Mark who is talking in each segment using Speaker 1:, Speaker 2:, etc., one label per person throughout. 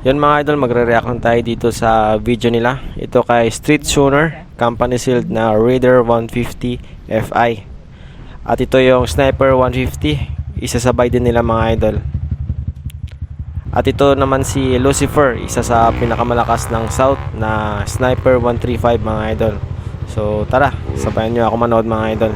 Speaker 1: Yun mga idol, magre-react lang tayo dito sa video nila. Ito kay Street Tuner, company sealed na Raider 150 Fi. At ito yung Sniper 150, isasabay din nila mga idol. At ito naman si Lucifer, isa sa pinakamalakas ng South na Sniper 135 mga idol. So tara, sabayan nyo ako manood mga idol.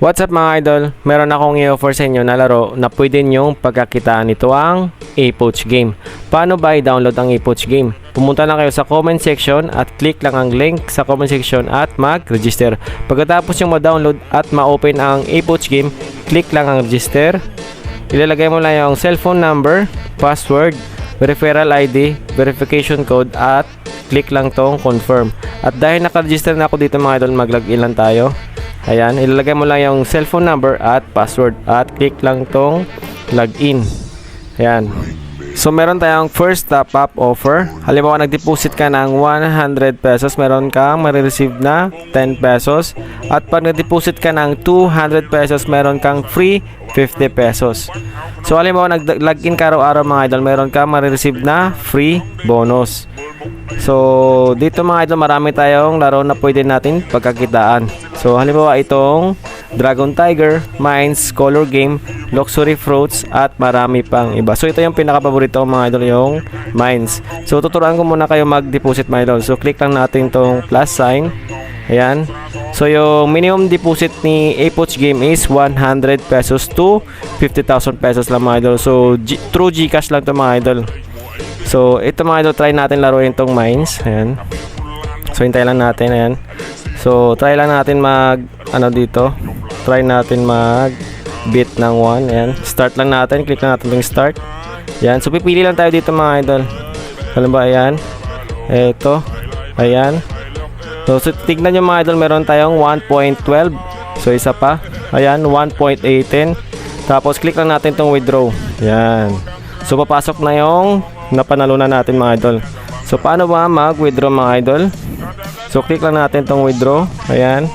Speaker 1: What's up mga idol? Meron akong i-offer sa inyo na laro na pwede nyong pagkakitaan nito ang A-Poach Game. Paano ba i-download ang A-Poach Game? Pumunta lang kayo sa comment section at click lang ang link sa comment section at mag-register. Pagkatapos yung ma-download at ma-open ang A-Poach Game, click lang ang register. Ilalagay mo lang yung cellphone number, password, referral ID, verification code at click lang tong confirm. At dahil naka-register na ako dito mga idol, mag-login lang tayo. Ayan, ilalagay mo lang yung cellphone number at password at click lang tong login. Ayan. So meron tayong first top up offer. Halimbawa nag-deposit ka ng 100 pesos, meron kang marireceive na 10 pesos. At pag nag-deposit ka ng 200 pesos, meron kang free 50 pesos. So halimbawa nag-login ka araw-araw mga idol, meron kang marireceive na free bonus. So, dito mga idol, marami tayong laro na pwede natin pagkakitaan. So, halimbawa itong Dragon Tiger, Mines, Color Game, Luxury Fruits, at marami pang iba. So, ito yung pinaka-paborito mga idol, yung Mines. So, tuturuan ko muna kayo mag-deposit mga idol. So, click lang natin itong plus sign. Ayan. So, yung minimum deposit ni Apoch Game is 100 pesos to 50,000 pesos lang mga idol. So, G- through Gcash lang to mga idol. So, ito mga idol, try natin laruin tong mines. Ayan. So, hintay lang natin. Ayan. So, try lang natin mag, ano dito. Try natin mag bit ng 1. Ayan. Start lang natin. Click lang natin yung start. Ayan. So, pipili lang tayo dito mga idol. Halimbawa, ayan. Eto. Ayan. So, so tignan nyo mga idol, meron tayong 1.12. So, isa pa. Ayan, 1.18. Tapos, click lang natin tong withdraw. Ayan. So, papasok na yung napanalunan natin mga idol. So, paano ba mag-withdraw mga idol? So, click lang natin tong withdraw. Ayan.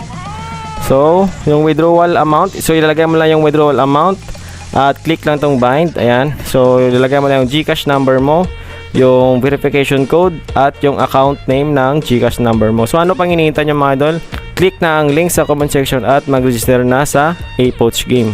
Speaker 1: So, yung withdrawal amount. So, ilalagay mo lang yung withdrawal amount. At click lang tong bind. Ayan. So, ilalagay mo lang yung Gcash number mo yung verification code at yung account name ng Gcash number mo. So ano pang hinihintay nyo mga idol? Click na ang link sa comment section at mag-register na sa A-Poach Game.